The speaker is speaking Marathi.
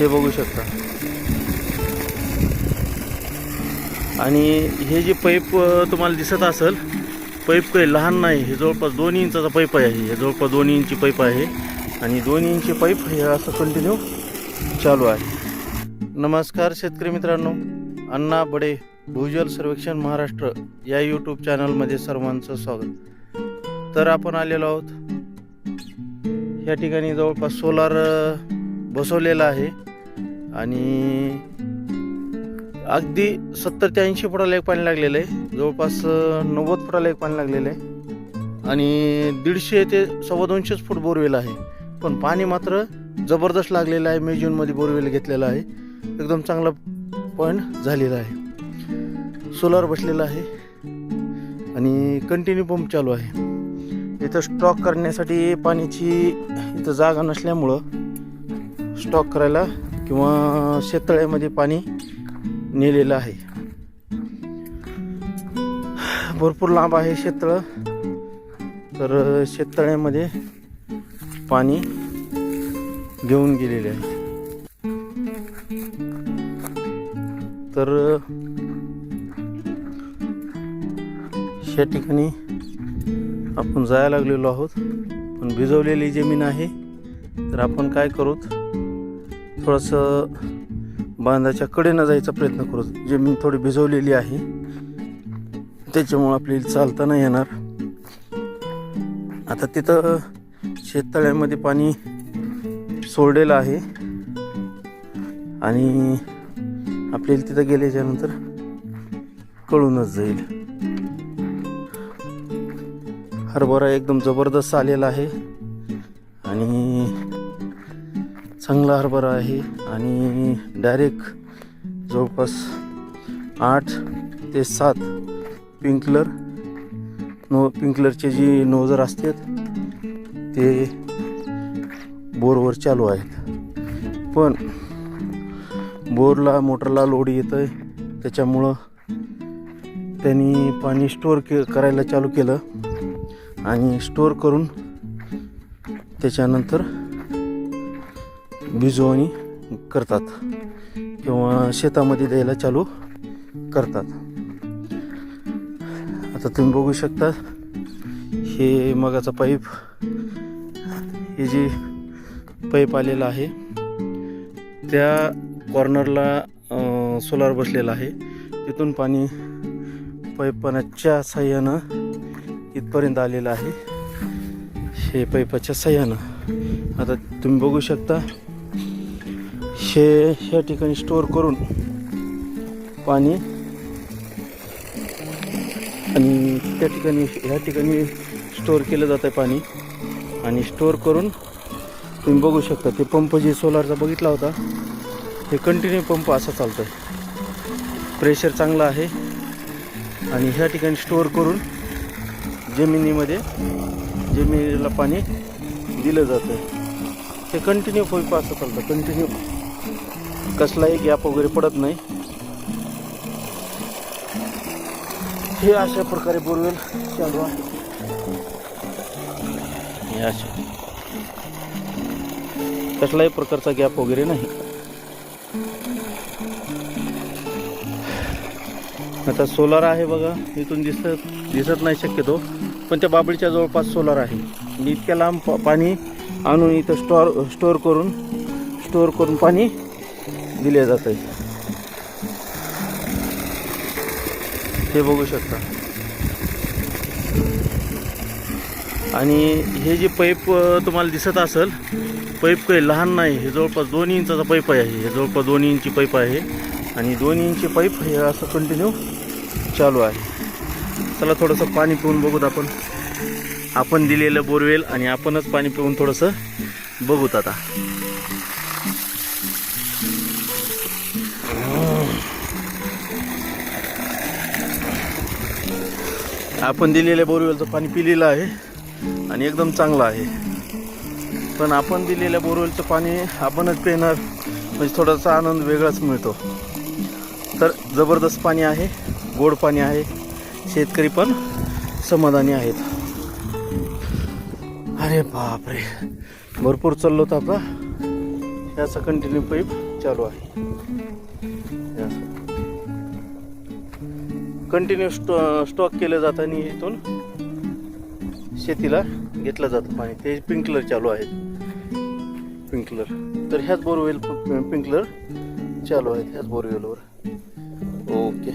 हे बघू शकता. आणि हे जे पाईप तुम्हाला दिसत असेल पाईप काही लहान नाही. हे जवळपास दोन इंचाचा पाईप आहे. हे जवळपास दोन इंची पाईप आहे. आणि दोन इंची पाईप हे असं कंटिन्यू चालू आहे. नमस्कार शेतकरी मित्रांनो. अण्णा बडे भूजल सर्वेक्षण महाराष्ट्र या यूट्यूब चॅनलमध्ये सर्वांचं स्वागत. तर आपण आलेलो आहोत. या ठिकाणी जवळपास सोलार बसवलेला आहे. आणि अगदी सत्तर ते ऐंशी फुटाला एक पाणी लागलेलं आहे. जवळपास नव्वद फुटाला एक पाणी लागलेलं आहे. आणि दीडशे ते सव्वा दोनशेच फूट बोरवेल आहे. पण पाणी मात्र जबरदस्त लागलेलं आहे. मे जूनमध्ये बोरवेल घेतलेलं आहे. एकदम चांगला पॉईंट झालेला आहे. सोलार बसलेला आहे. आणि कंटिन्यू पंप चालू आहे. इथं स्टॉक करण्यासाठी पाण्याची इथं जागा नसल्यामुळं स्टॉक करायला किंवा शेततळ्यामध्ये पाणी नेलेलं आहे. भरपूर लांब आहे शेततळं. तर शेततळ्यामध्ये पाणी घेऊन गेलेले आहे. तर या ठिकाणी आपण जायला लागलेलो आहोत. पण भिजवलेली जमीन आहे. तर आपण काय करूत? थोडंसं बांधाच्या कडेनं जायचा प्रयत्न करू. जमीन थोडी भिजवलेली आहे. त्याच्यामुळं आपल्याला चालता नाही येणार. आता तिथं शेततळ्यामध्ये पाणी सोडलेलं आहे. आणि आपल्याला तिथं गेल्याच्यानंतर कळूनच जाईल. हरभरा एकदम जबरदस्त आलेला आहे. आणि चांगला हरभरा आहे आणि डायरेक्ट जवळपास आठ ते सात पिंकलर नो पिंकलरचे जी नोजर असतात ते बोरवर चालू आहेत. पण बोरला मोटरला लोड येतं आहे त्याच्यामुळं त्यांनी पाणी स्टोअर के करायला चालू केलं. आणि स्टोअर करून त्याच्यानंतर भिजवणी करतात किंवा शेतामध्ये द्यायला चालू करतात. आता तुम्ही बघू शकता हे मगाचा पाईप हे जे पाईप आलेला आहे त्या कॉर्नरला सोलार बसलेला आहे. तिथून पाणी पाईपाच्या सहाय्यानं इथपर्यंत आलेलं आहे. हे पाईपाच्या सहाय्यानं आता तुम्ही बघू शकता हे ह्या ठिकाणी स्टोअर करून पाणी आणि त्या ठिकाणी ह्या ठिकाणी स्टोअर केलं जातं आहे पाणी. आणि स्टोअर करून तुम्ही बघू शकता ते पंप जे सोलारचा बघितला होता हे कंटिन्यू पंप असा चालतो आहे प्रेशर चांगलं आहे. आणि ह्या ठिकाणी स्टोअर करून जमिनीमध्ये जमिनीला पाणी दिलं जातं हे कंटिन्यू पंप असं चालतं कंटिन्यू कसलाही गॅप वगैरे पडत नाही. हे अशा प्रकारे बोरवेल चालू आहे हे अशा. कसलाही प्रकारचा गॅप वगैरे नाही. आता सोलार आहे बघा इथून दिसत दिसत नाही शक्यतो पण त्या बाबळीच्या जवळपास सोलार आहे. इतक्या लांब पाणी आणून इथं स्टोअर स्टोअर करून स्टोअर करून पाणी दिले जाते आहे. हे बघू शकता. आणि हे जे पाईप तुम्हाला दिसत असेल पाईप काही लहान नाही. हे जवळपास दोन इंचाचा पाईप आहे हे. जवळपास दोन इंची पाईप आहे. आणि दोन इंची पाईप हे असं कंटिन्यू चालू आहे. चला थोडंसं पाणी पिऊन बघूत आपण. आपण दिलेलं बोरवेल आणि आपणच पाणी पिऊन थोडंसं बघूत आता. आपण दिलेल्या बोरवेलचं पाणी पिलेलं आहे आणि एकदम चांगलं आहे. पण आपण दिलेल्या बोरवेलचं पाणी आपणच पिणार म्हणजे थोडासा आनंद वेगळाच मिळतो. तर जबरदस्त पाणी आहे गोड पाणी आहे. शेतकरी पण समाधानी आहेत. अरे बापरे. भरपूर चाललो तर आपला याचा कंटिन्यू पाईप चालू आहे. कंटिन्यू स्टॉ स्टॉक केलं जातं आणि इथून शेतीला घेतलं जातं पाणी. ते स्प्रिंकलर चालू आहेत स्प्रिंकलर तर ह्याच बोरवेल स्प्रिंकलर चालू आहेत ह्याच बोरवेलवर ओके